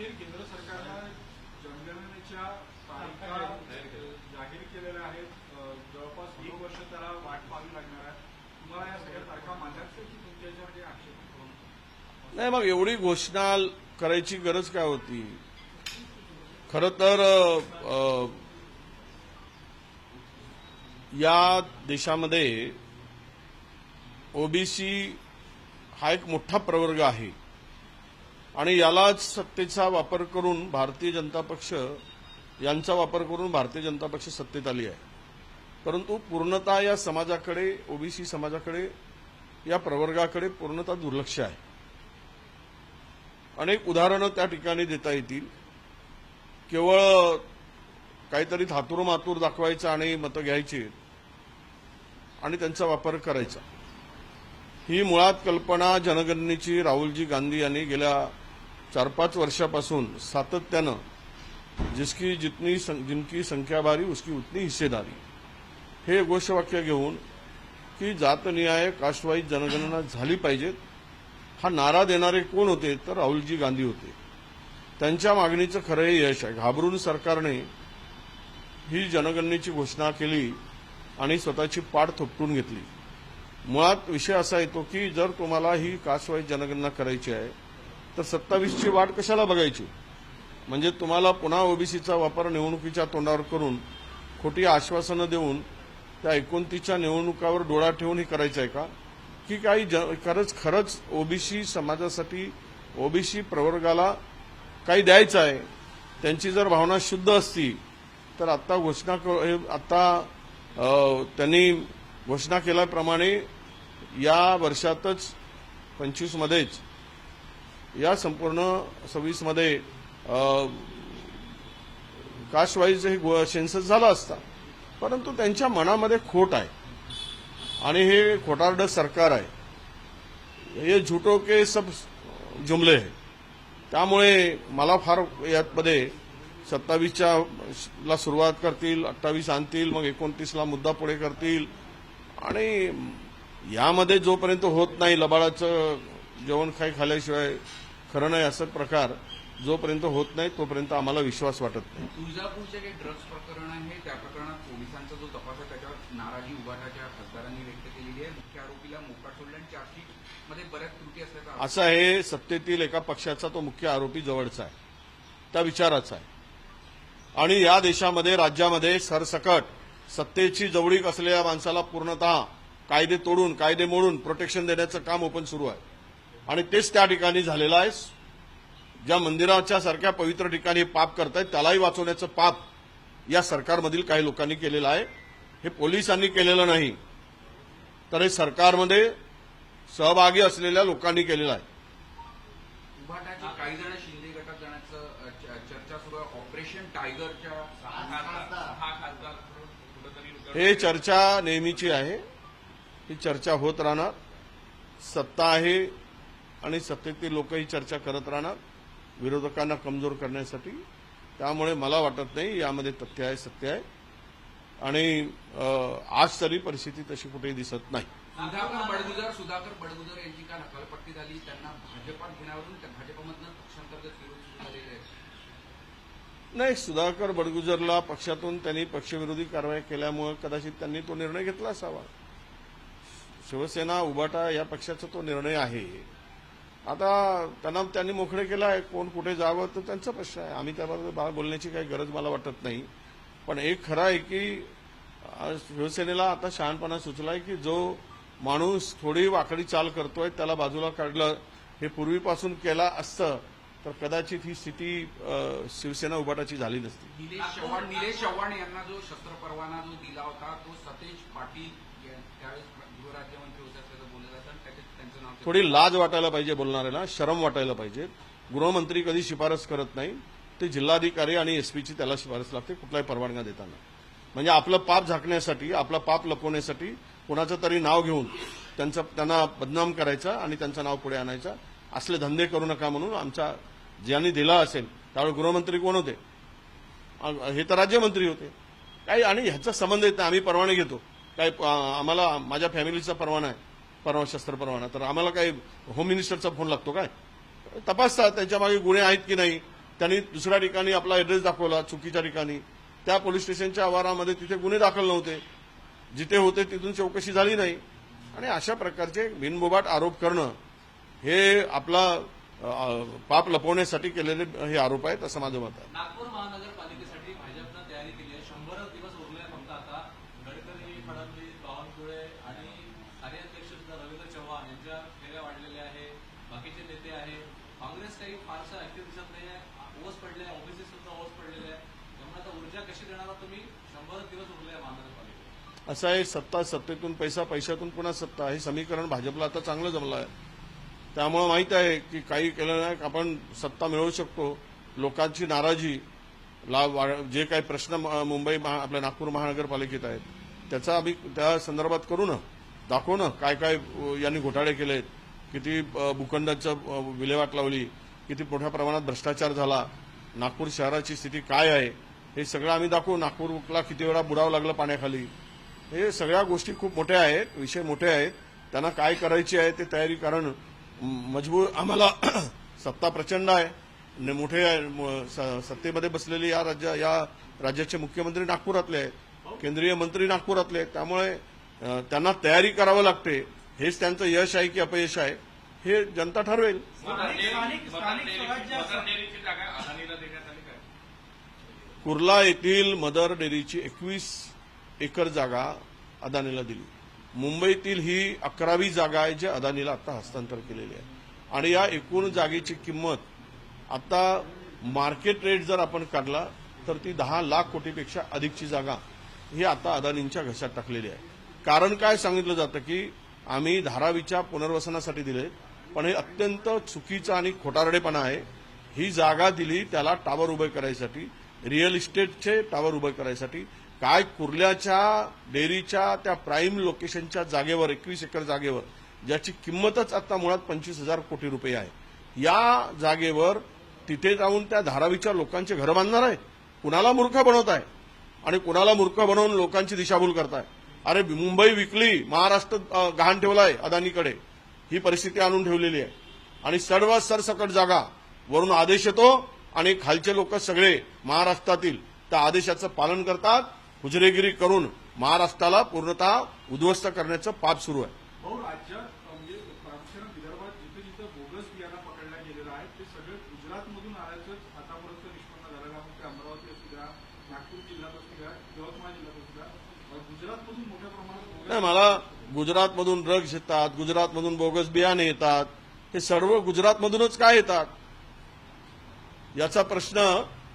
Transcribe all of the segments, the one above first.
अखेर केंद्र सरकारनं जनगणनेच्या तारीखा जाहीर केलेल्या आहेत. जवळपास एक वर्ष त्याला वाट पाहावी लागणार आहे. तुम्हाला या सगळ्या तारखा मान्याच आहे की तुमच्या काही आक्षेप नाही मग एवढी घोषणा करायची गरज काय होती? खर तर या देशामध्ये ओबीसी हा एक मोठा प्रवर्ग आहे. आणि यालाच सत्तेचा वापर करून भारतीय जनता पक्ष यांचा वापर करून भारतीय जनता पक्ष सत्तेत आली आहे. परंतु पूर्णतः या समाजाकडे ओबीसी समाजाकडे या प्रवर्गाकडे पूर्णतः दुर्लक्ष आहे. अनेक उदाहरणं त्या ठिकाणी देता येतील. केवळ काहीतरी थातूर मातूर दाखवायचं आणि मतं घ्यायची आणि त्यांचा वापर करायचा. ही मुळात कल्पना जनगणनेची राहुलजी गांधी यांनी गेल्या चार पाच वर्षापासून सातत्यानं जिसकी जितनी सं- जिनकी संख्या भारी उसकी उतनी हिस्सेदारी. हे घोषवाक्य घेऊन की जातनिहाय कास्टवाईज जनगणना झाली पाहिजेत. हा नारा देणारे कोण होते? तर राहुलजी गांधी होते. त्यांच्या मागणीचं खरं हे यश आहे. घाबरून सरकारने ही जनगणनेची घोषणा केली आणि स्वतःची पाठ थोपटून घेतली. मुळात विषय असा येतो की जर तुम्हाला ही कास्टवाईज जनगणना करायची आहे तर सत्तावीसची वाट कशाला बघायची? म्हणजे तुम्हाला पुन्हा ओबीसीचा वापर निवडणुकीच्या तोंडावर करून खोटी आश्वासनं देऊन त्या एकोणतीसच्या निवडणुकावर डोळा ठेवून हे करायचं आहे का? की काही ज खरंच खरंच ओबीसी समाजासाठी ओबीसी प्रवर्गाला काही द्यायचं आहे त्यांची जर भावना शुद्ध असती तर आत्ता घोषणा क- आत्ता त्यांनी घोषणा केल्याप्रमाणे या वर्षातच पंचवीसमध्येच या संपूर्ण सव्वीसमध्ये कास्टवाईज हे गो- सेन्सस झाला असता. परंतु त्यांच्या मनामध्ये खोट आहे. आणि हे खोटारडं सरकार आहे. हे झुटो के सब जुमले आहे. त्यामुळे मला फार यामध्ये सत्तावीसच्या ला सुरुवात करतील अठ्ठावीस आणतील मग एकोणतीसला मुद्दा पुढे करतील. आणि यामध्ये जोपर्यंत होत नाही लबाडाचं जेवण काही खाल्ल्याशिवाय खरं नाही असं प्रकार जोपर्यंत होत नाही तोपर्यंत आम्हाला विश्वास वाटत नाही. तुळजापूरचे काही ड्रग्ज प्रकरण आहे त्या प्रकरणात पोलिसांचा जो तपास आहे त्याच्यावर नाराजी उभाटाच्या खासदारांनी व्यक्त केलेली आहे. मुख्य आरोपीला मोकाट सोडलं आणि चार्जशीटमध्ये बऱ्याच त्रुटी असल्याचा असं आहे सत्तेतील एका पक्षाचा तो मुख्य आरोपी जवळचा आहे. त्या विचाराचा आहे. आणि या देशामध्ये राज्यामध्ये सरसकट सत्तेची जवळीक असलेल्या माणसाला पूर्णतः कायदे तोडून कायदे मोडून प्रोटेक्शन देण्याचं काम ओपन सुरू आहे. आणि तेच त्या ठिकाणी झालेलं आहे. ज्या मंदिराच्या सारख्या पवित्र ठिकाणी पाप करतायत त्यालाही वाचवण्याचं पाप या सरकारमधील काही लोकांनी केलेलं आहे. हे पोलिसांनी केलेलं नाही. तर हे सरकारमध्ये सहभागी असलेल्या लोकांनी केलेलं आहे. उभाटाची काही जण शिंदे गटात जाण्याचं अ, च- चर्चा सुरू आहे. ऑपरेशन टायगरच्या सहा खासदार कुठंतरी हे चर्चा नेहमीची आहे. ही चर्चा होत राहणार. सत्ता आहे. आणि सत्तेतील लोक ही चर्चा करत राहणार विरोधकांना कमजोर करण्यासाठी. त्यामुळे मला वाटत नाही यामध्ये तथ्य आहे सत्य आहे. आणि आज तरी परिस्थिती तशी कुठेही दिसत नाही. सुधाकर बडगुजर सुधाकर बडगुजर यांची काल हकालपट्टी झाली? त्यांना भाजपात घेण्यावरून भाजपमधनं पक्षांतर्गत विरोध झालेले नाही सुधाकर बडगुजरला पक्षातून त्यांनी पक्षविरोधी कारवाई केल्यामुळे कदाचित त्यांनी तो निर्णय घेतला असावा. शिवसेना उबाटा या पक्षाचा तो निर्णय आहे. आता त्यांना त्यांनी मोकळे केलं आहे कोण कुठे जावं तर त्यांचा प्रश्न आहे. आम्ही त्याबद्दल बोलण्याची काही गरज मला वाटत नाही. पण एक खरं आहे की शिवसेनेला आता शहाणपणा सुचलाय की जो माणूस थोडी वाकडी चाल करतोय त्याला बाजूला काढलं हे पूर्वीपासून केला असतं तर कदाचित ही स्थिती शिवसेना उभाटाची झाली नसती. निलेश चव्हाण निलेश चव्हाण यांना जो शस्त्र परवाना जो दिला होता तो सतेज पाटील त्यावेळेस गृहराज्यमंत्री होते असल्याचं बोललं जातं आणि त्याच्यात त्यांचं नाव थोडी लाज वाटायला पाहिजे बोलणाऱ्याला शरम वाटायला पाहिजे. गृहमंत्री कधी शिफारस करत नाही ते जिल्हाधिकारी आणि एसपीची त्याला शिफारस लागते कुठलाही परवानगा देताना. म्हणजे आपलं पाप झाकण्यासाठी आपलं पाप लपवण्यासाठी कोणाचं तरी नाव घेऊन त्यांचं त्यांना बदनाम करायचा आणि त्यांचं नाव पुढे आणायचं. असले धंदे करू नका म्हणून आमच्या ज्यांनी दिला असेल त्यावेळी गृहमंत्री कोण होते? हे तर राज्यमंत्री होते. काही आणि ह्याचा संबंध येत नाही आम्ही परवाने घेतो. काही आम्हाला माझ्या फॅमिलीचा परवाना आहे. परवा शस्त्र परवाना. तर आम्हाला काही होम मिनिस्टरचा फोन लागतो काय? तपासतात त्यांच्या मागे गुन्हे आहेत की नाही? त्यांनी दुसऱ्या ठिकाणी आपला ऍड्रेस दाखवला चुकीच्या ठिकाणी. त्या पोलीस स्टेशनच्या आवारामध्ये तिथे गुन्हे दाखल नव्हते. जिथे होते तिथून चौकशी झाली नाही. आणि अशा प्रकारचे बिनबोबाट आरोप करणं हे आपला पाप लपवण्यासाठी केलेले हे आरोप आहेत असं माझं मत आहे नागपूर महानगरपालिकेसाठी भाजपनं तयारी केली आहे शंभर दिवस उरले फक्त आता गडकरी फडणवीस बावनकुळे आणि कार्याध्यक्ष सुद्धा रवींद्र चव्हाण यांच्या फेऱ्या वाढलेल्या आहे बाकीचे नेते आहे काँग्रेस काही फारसं ऍक्टिव्ह दिसत नाही आहे ओस पडले ओबीसी सुद्धा ओस पडलेले आहे त्यामुळे तुम्ही शंभर दिवस उरले महानगरपालिकेत. असं आहे सत्ता सत्तेतून पैसा पैशातून पुन्हा सत्ता. हे समीकरण भाजपला आता चांगलं जमलं आहे. त्यामुळे माहीत आहे की काही केलं नाही आपण सत्ता मिळवू शकतो. लोकांची नाराजी ला वा- जे काही प्रश्न मुंबई महा- आपल्या नागपूर महानगरपालिकेत आहेत त्याचा आम्ही त्या संदर्भात करू ना. दाखवू ना काय काय यांनी घोटाळे केलेत. किती भूखंडाचं विल्हेवाट लावली. किती मोठ्या प्रमाणात भ्रष्टाचार झाला. नागपूर शहराची स्थिती काय आहे? हे सगळं आम्ही दाखवू. नागपूरला किती वेळा बुडावं लागलं पाण्याखाली. हे सगळ्या गोष्टी खूप मोठ्या आहेत विषय मोठे आहेत. त्यांना काय करायची आहे ते तयारी कारण मजबूर आम्हाला सत्ता प्रचंड आहे. मोठे आहे. स- सत्तेमध्ये बसलेले या राज्य या राज्याचे मुख्यमंत्री नागपुरातले आहेत. केंद्रीय मंत्री नागपुरातले आहेत. त्यामुळे त्यांना तयारी करावं लागते. हेच त्यांचं यश आहे की अपयश आहे. हे जनता ठरवेल स्थानिक स्थानिक स्थानिक स्वराज्य डेअरीची जागा अदानीला देण्यात आली काय कुर्ला येथील मदर डेअरीची एकवीस एकर जागा अदानीला दिली. मुंबईतील ही अकरावी जागा आहे जी अदानीला आता हस्तांतर केलेली आहे. आणि या एकूण जागेची किंमत आता मार्केट रेट जर आपण काढला तर ती दहा लाख कोटीपेक्षा अधिकची जागा ही आता अदानींच्या घशात टाकलेली आहे. कारण काय सांगितलं जातं की आम्ही धारावीच्या पुनर्वसनासाठी दिले पण हे अत्यंत चुकीचं आणि खोटारडेपणा आहे. ही जागा दिली त्याला टावर उभे करायसाठी रिअल इस्टेटचे टावर उभे करायसाठी. काय कुर्ल्याच्या डेअरीच्या त्या प्राईम लोकेशनच्या जागेवर एकवीस एकर जागेवर ज्याची किंमतच आता मुळात पंचवीस हजार कोटी रुपये आहे. या जागेवर तिथे जाऊन त्या धारावीच्या लोकांचे घर बांधणार आहे. कुणाला मूर्ख बनवत आहे आणि कुणाला मूर्ख बनवून लोकांची दिशाभूल करताय? अरे मुंबई विकली महाराष्ट्र गहाण ठेवलाय अदानीकडे. ही परिस्थिती आणून ठेवलेली आहे. आणि सर्व सरसकट जागा वरून आदेश येतो आणि खालचे लोक सगळे महाराष्ट्रातील त्या आदेशाचं पालन करतात. हुजरेगिरी करून महाराष्ट्राला पूर्णतः उद्ध्वस्त करण्याचं पाप सुरू आहे. म्हणजे नाही मला गुजरातमधून ड्रग्ज येतात गुजरातमधून बोगस बियाणे येतात. हे सर्व गुजरातमधूनच काय येतात? याचा प्रश्न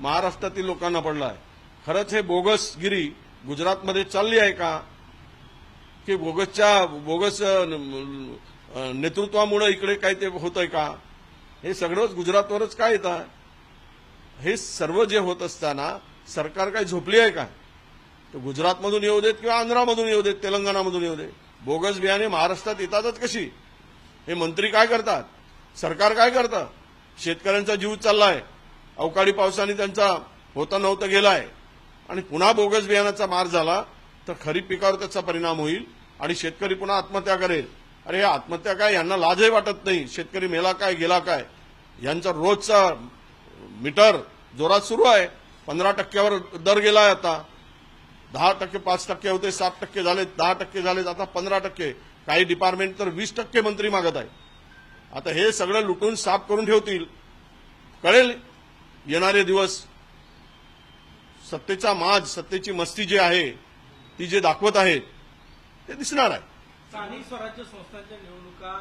महाराष्ट्रातील लोकांना पडला आहे. खरंच हे बोगसगिरी गुजरातमध्ये चालली आहे का? की बोगसच्या बोगस नेतृत्वामुळं नेतृत्वामुळे इकडे काय ते होतंय का? हे सगळंच गुजरातवरच काय येतं आहे? हे सर्व जे होत असताना सरकार काय झोपली आहे का? तर गुजरातमधून येऊ देत किंवा आंध्रामधून येऊ देत तेलंगणामधून येऊ देत? बोगस बियाणे महाराष्ट्रात येतातच कशी? हे मंत्री काय करतात? सरकार काय करतं? शेतकऱ्यांचा जीव चालला आहे अवकाळी पावसाने त्यांचा होता नव्हता गेलाय. आणि पुन्हा बोगस बियाण्याचा मार झाला तर खरीप पिकावर त्याचा परिणाम होईल आणि शेतकरी पुन्हा आत्महत्या करेल. अरे आत्महत्या काय? यांना लाजही वाटत नाही. शेतकरी मेला काय गेला काय? यांचा रोजचा मीटर जोरात सुरू आहे. पंधरा टक्क्यावर दर गेलाय आता. दहा टक्के पाच टक्के होते सात टक्के झाले दहा टक्के झाले आता पंधरा टक्के. काही डिपार्टमेंट तर वीस टक्के मंत्री मागत आहे. आता हे सगळं लुटून साफ करून ठेवतील. कळेल? येणारे दिवस सत्तेचा माज सत्तेची मस्ती जी आहे ती जे दाखवत आहेत ते दिसणार आहे. स्थानिक स्वराज्य संस्थांच्या निवडणुका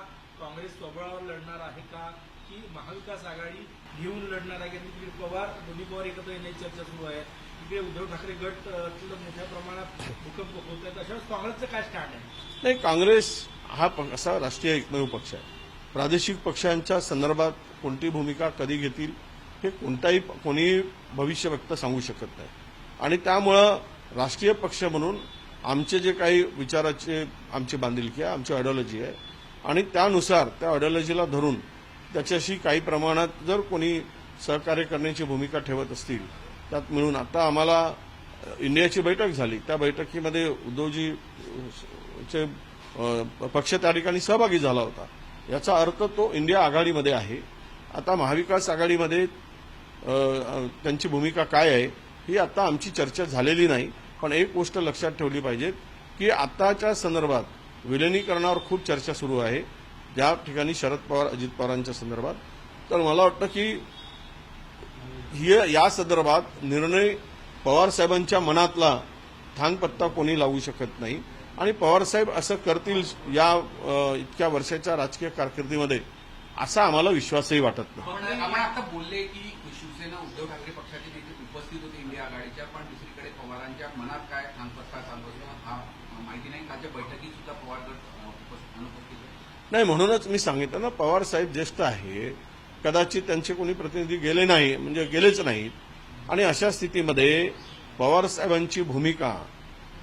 काँग्रेस स्वबळावर लढणार आहे का? की महाविकास आघाडी घेऊन लढणार आहे? कारण तिकडे पवार दोन्ही पवार एकत्र येण्याची चर्चा सुरू आहे. तिकडे उद्धव ठाकरे गट मोठ्या प्रमाणात भूकंप होत आहेत. अशा काँग्रेसचं काय स्टँड आहे? नाही काँग्रेस हा असा राष्ट्रीय एकमेव पक्ष आहे. प्रादेशिक पक्षांच्या संदर्भात कोणती भूमिका कधी घेतील हे कोणताही प- कोणीही भविष्य व्यक्त सांगू शकत नाही. आणि त्यामुळं राष्ट्रीय पक्ष म्हणून आमचे जे काही विचाराचे आमची बांधिलकी आहे आमची आयडिओलॉजी आहे. आणि त्यानुसार त्या आयडिओलॉजीला धरून त्याच्याशी काही प्रमाणात जर कोणी सहकार्य करण्याची भूमिका ठेवत असतील त्यात मिळून आता आम्हाला इंडियाची बैठक झाली. त्या बैठकीमध्ये उद्धवजी चे पक्ष त्या ठिकाणी सहभागी झाला होता. याचा अर्थ तो इंडिया आघाडीमध्ये आहे. आता महाविकास आघाडीमध्ये त्यांची भूमिका काय आहे ही आता आमची चर्चा झालेली नाही पण एक गोष्ट लक्षात ठेवली पाहिजे की आताच्या संदर्भात विलिनीकरणावर खूप चर्चा सुरू आहे. ज्या ठिकाणी शरद पवार अजित पवारांच्या संदर्भात. तर मला वाटतं की ही या संदर्भात निर्णय पवार साहेबांच्या मनातला थांगपत्ता कोणी लावू शकत नाही. आणि पवारसाहेब असं करतील या इतक्या वर्षाच्या राजकीय कारकिर्दीमध्ये असा आम्हाला विश्वासही वाटत नाही. शिवसेना उद्धव ठाकरे पक्षाचे देखील उपस्थित होते इंडिया आघाडीच्या पण दुसरीकडे पवारांच्या मनात काय ठामपत्ता चालू असतो हा माहिती नाही. कालच्या बैठकीत सुद्धा पवार गट अनुपस्थित नाही म्हणूनच मी सांगितलं ना पवार साहेब ज्येष्ठ आहे. कदाचित त्यांचे कोणी प्रतिनिधी गेले नाही म्हणजे गेलेच नाहीत. आणि अशा स्थितीमध्ये पवार साहेबांची भूमिका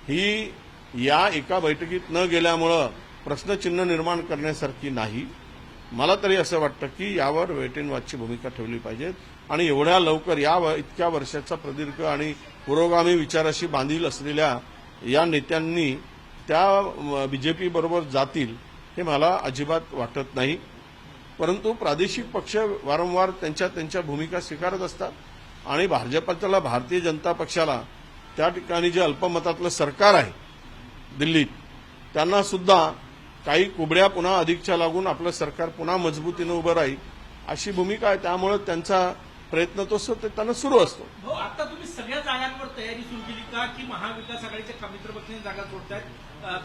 ही या एका बैठकीत न गेल्यामुळं प्रश्नचिन्ह निर्माण करण्यासारखी नाही. मला तरी असं वाटतं की यावर वेट अँड वॉचची भूमिका ठेवली पाहिजे आणि एवढ्या लवकर या इतक्या वर्षाचा प्रदीर्घ आणि पुरोगामी विचाराशी बांधील असलेल्या या नेत्यांनी त्या बीजेपी बरोबर जातील हे मला अजिबात वाटत नाही. परंतु प्रादेशिक पक्ष वारंवार त्यांच्या त्यांच्या भूमिका स्वीकारत असतात आणि भाजपाला भारतीय जनता पक्षाला त्या ठिकाणी जे अल्पमतातलं सरकार आहे दिल्लीत त्यांना सुद्धा काही कुबड्या पुन्हा अधिकच्या लागून आपलं सरकार पुन्हा मजबूतीनं उभं राहील अशी भूमिका आहे. त्यामुळे त्यांचा प्रयत्न तो त्यांना सुरू असतो. आता तुम्ही सगळ्या जागांवर तयारी सुरू केली का? की महाविकास आघाडीच्या मित्र पक्षाने जागा सोडतायत?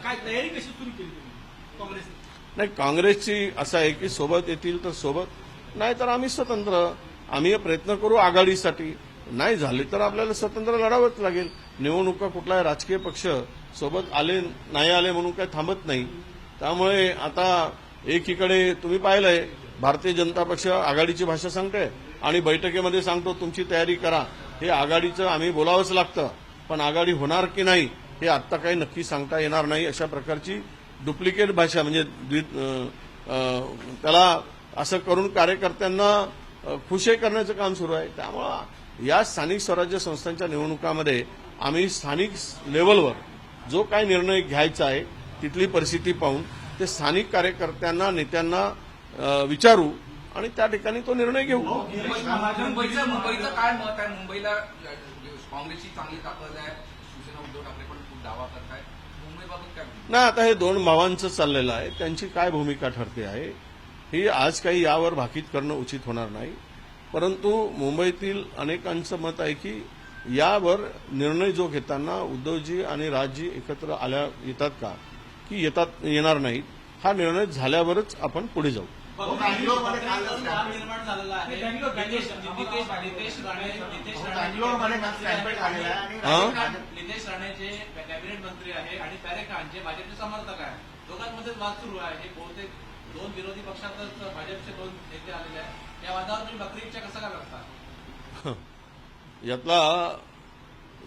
काय तयारी कशी सुरू केली तुम्ही काँग्रेसने? नाही काँग्रेसची असं आहे की सोबत येतील तर सोबत नाही तर आम्ही स्वतंत्र. आम्ही प्रयत्न करू आघाडीसाठी. नाही झाले तर आपल्याला स्वतंत्र लढावंच लागेल. निवडणुका कुठलाही राजकीय पक्ष सोबत आले नाही आले म्हणून काही थांबत नाही. त्यामुळे आता एकीकडे तुम्ही पाहिलंय भारतीय जनता पक्ष आघाडीची भाषा सांगते आणि बैठकीमध्ये सांगतो तुमची तयारी करा. हे आघाडीचं आम्ही बोलावंच लागतं. पण आघाडी होणार की नाही हे आत्ता काही नक्की सांगता येणार नाही. अशा प्रकारची डुप्लिकेट भाषा म्हणजे द्वि- त्याला असं करून कार्यकर्त्यांना खुशे करण्याचं काम सुरू आहे. त्यामुळं या स्थानिक स्वराज्य संस्थांच्या निवडणुकामध्ये आम्ही स्थानिक लेवलवर जो काय निर्णय घ्यायचा आहे तिथली परिस्थिती पाहून ते स्थानिक कार्यकर्त्यांना नेत्यांना विचारू आणि त्या ठिकाणी तो निर्णय घेऊ. मुंबईचं मुंबईचं काय मत आहे? मुंबईला काँग्रेसची चांगली ताकद आहे. शिवसेना उद्धव ठाकरे पण खूप दावा काय म्हणणं? नाही आता हे दोन भावांचं चाललेलं आहे. त्यांची काय भूमिका ठरते आहे ही आज काही यावर भाकीत करणं उचित होणार नाही. परंतु मुंबईतील अनेकांचं मत आहे की यावर निर्णय जो घेताना उद्धवजी आणि राजजी एकत्र आल्या येतात का? की येतात येणार नाहीत. हा निर्णय झाल्यावरच आपण पुढे जाऊ. बँगलोरमध्ये काल निर्माण झालेला आहे. नितेश नितेश नितेश राणे नितेश बँगलोरमध्ये काल स्टॅम्पेड झालेला आहे आणि हा? राजस्थान- नितेश राणे जे कॅबिनेट मंत्री आहे आणि पॅरे खान जे भाजपचे समर्थक आहे दोघांमध्ये वाद सुरू आहे. हे बहुतेक दोन विरोधी पक्षातच भाजपचे दोन नेते आलेले आहेत. या वादावर तुम्ही बकरी इच्छा कसं काय करता यातला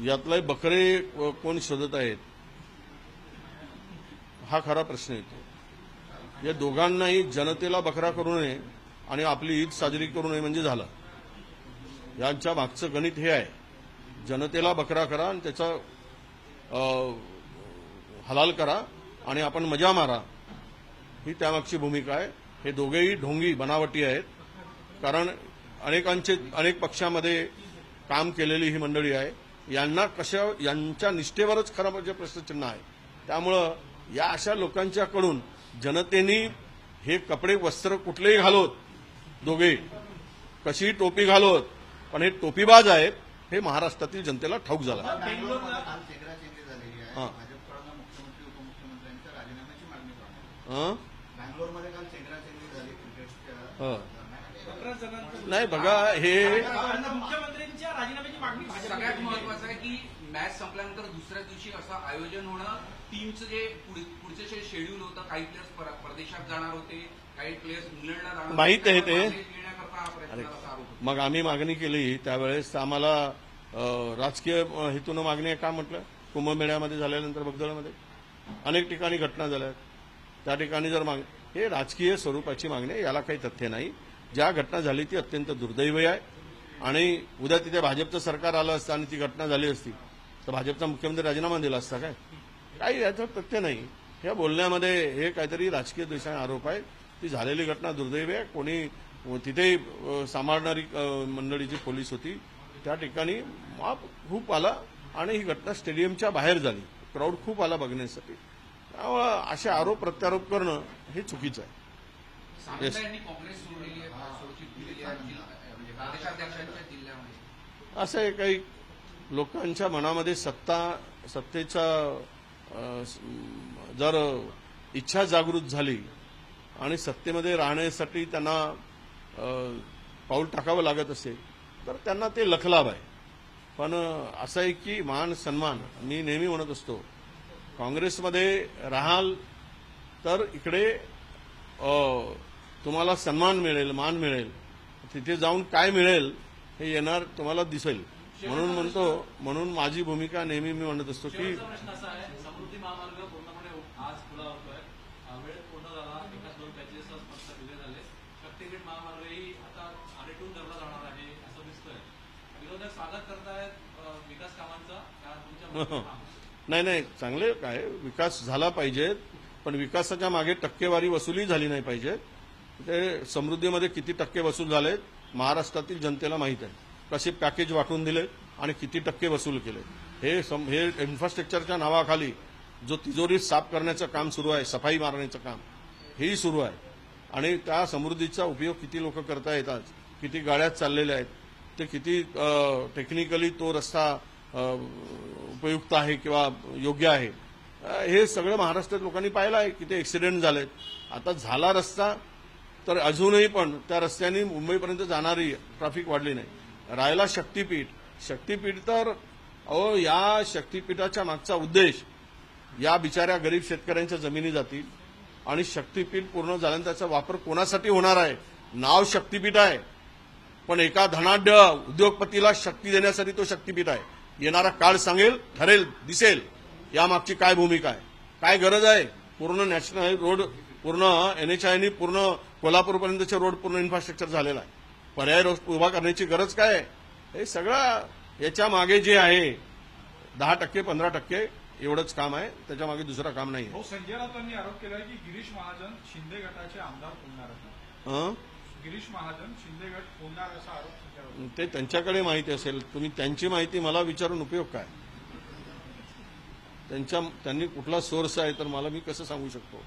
यातला बकरे कोण शोधत आहेत? हा खरा प्रश्न येतो. या दोघांनाही जनतेला बकरा करू नये आणि आपली ईद साजरी करू नये म्हणजे झालं. यांच्या मागचं गणित हे आहे. जनतेला बकरा करा आणि त्याचा हलाल करा आणि आपण मजा मारा. ही त्यामागची भूमिका आहे. हे दोघेही ढोंगी बनावटी आहेत. कारण अनेकांचे अनेक पक्षामध्ये काम केलेली ही मंडळी आहे. यांना कशा यांच्या निष्ठेवरच खरं म्हणजे प्रश्नचिन्ह आहे. त्यामुळं या अशा लोकांच्याकडून जनतेने हे कपडे वस्त्र कुठलेही घालोत दोघे कशी टोपी घालोत पण हे टोपीबाज आहेत हे महाराष्ट्रातील जनतेला ठाऊक झालं हा. हं? हं. नाही बघा हे मुख्यमंत्र्यांच्या राजीनाम्याची मागणी सगळ्यात भाजप महत्वाचं आहे की मॅच संपल्यानंतर दुसऱ्या दिवशी असं आयोजन होणं टीमचं जे पुढे- पुढचं जे शेड्यूल होतं काही प्लेयर्स परदेशात जाणार होते काही प्लेयर्स इंग्लंडला जाणार होते. माहीत आहे ते. मग आम्ही मागणी केली. त्यावेळेस आम्हाला राजकीय हेतूनं मागणी आहे का म्हटलं? कुंभमेळ्यामध्ये झाल्यानंतर बगदळमध्ये? अनेक ठिकाणी घटना झाल्या. त्या ठिकाणी जर माग हे राजकीय स्वरूपाची मागणी आहे याला काही तथ्य नाही. ज्या घटना झाली ती अत्यंत दुर्दैवी आहे. आणि उद्या तिथे भाजपचं सरकार आलं असतं आणि ती घटना झाली असती तर भाजपचा मुख्यमंत्री राजीनामा दिला असता काय? काही याचं तथ्य नाही. या बोलण्यामध्ये हे काहीतरी राजकीय द्वेषाने आरोप आहे. ती झालेली घटना दुर्दैवी आहे. कोणी व तिथे सांभाळणारी अ, मंडळी जी पोलीस होती त्या ठिकाणी माप खूप आला आणि ही घटना स्टेडियमच्या बाहेर झाली. क्राऊड खूप आला बघण्यासाठी. त्यामुळं असे आरोप प्रत्यारोप करणं हे चुकीचं आहे. म्हणजे असं आहे काही लोकांच्या मनामध्ये सत्ता सत्तेचा अ, स- म, जर इच्छा जागृत झाली आणि सत्तेमध्ये राहण्यासाठी त्यांना पाऊल टाकावं लागत असेल तर त्यांना ते लखलाभ आहे. पण असं आहे की मान सन्मान मी नेहमी म्हणत असतो काँग्रेसमध्ये राहाल तर इकडे तुम्हाला सन्मान मिळेल मान मिळेल तिथे जाऊन काय मिळेल हे येणार तुम्हाला दिसेल. म्हणून म्हणतो म्हणून माझी भूमिका नेहमी मी म्हणत असतो की समृद्धी महामार्ग पूर्णपणे आज खुला होतोय. वेळ पूर्ण झाला दोन पॅचेस दिले झाले. शक्तीपीठ महामार्गही आता आरेटून धरला जाणार आहे असं दिसतंय. विरोधक स्वागत करतायत विकास कामांचा मते काय? नाही नाही चांगले काय विकास झाला पाहिजे पण विकासाच्या मागे टक्केवारी वसुली झाली नाही पाहिजे. ते समृद्धीमध्ये किती टक्के वसूल झालेत महाराष्ट्रातील जनतेला माहीत आहे. कसे पॅकेज वाटून दिले आणि किती टक्के वसूल केले. हे सम- हे इन्फ्रास्ट्रक्चरच्या नावाखाली जो तिजोरी साफ करण्याचं काम सुरू आहे सफाई मारण्याचं काम हेही सुरू आहे. आणि त्या समृद्धीचा उपयोग किती लोक करता येतात किती गाड्या चाललेल्या आहेत ते किती टेक्निकली तो रस्ता उपयुक्त आहे किंवा योग्य आहे. हे सगळं महाराष्ट्रात लोकांनी पाहिलं आहे किती ऍक्सिडेंट झालेत. आता झाला रस्ता तर अजूनही पण त्या रस्त्याने मुंबईपर्यंत जाणारी ट्रॅफिक वाढली नाही. राहिला शक्तीपीठ. शक्तीपीठ तर अहो या शक्तीपीठाच्या मागचा उद्देश या बिचाऱ्या गरीब शेतकऱ्यांच्या जमिनी जातील आणि शक्तीपीठ पूर्ण झाल्यानंतर त्याचा वापर कोणासाठी होणार आहे? नाव शक्तीपीठ आहे. पण एका धनाढ्य उद्योगपतीला शक्ती देण्यासाठी तो शक्तीपीठ आहे. येणारा काळ सांगेल ठरेल दिसेल. यामागची काय भूमिका आहे? काय गरज आहे? पूर्ण नॅशनल रोड पूर्ण एनएचआयनी पूर्ण कोल्हापूरपर्यंतचे रोड पूर्ण इन्फ्रास्ट्रक्चर झालेला आहे. पर्याय उभा करण्याची गरज काय हे सगळं याच्या मागे जे आहे दहा टक्के पंधरा टक्के एवढंच काम आहे. त्याच्यामागे दुसरं काम नाही भाऊ संजय राऊतांनी आरोप केलाय की गिरीश महाजन शिंदे गटाचे आमदार होणार हं? गिरीश महाजन शिंदे गट होणार असा आरोप संजय राऊत ते त्यांच्याकडे माहिती असेल. तुम्ही त्यांची माहिती मला विचारून उपयोग काय? त्यांच्या त्यांनी कुठला सोर्स आहे तर मला मी कसं सांगू शकतो?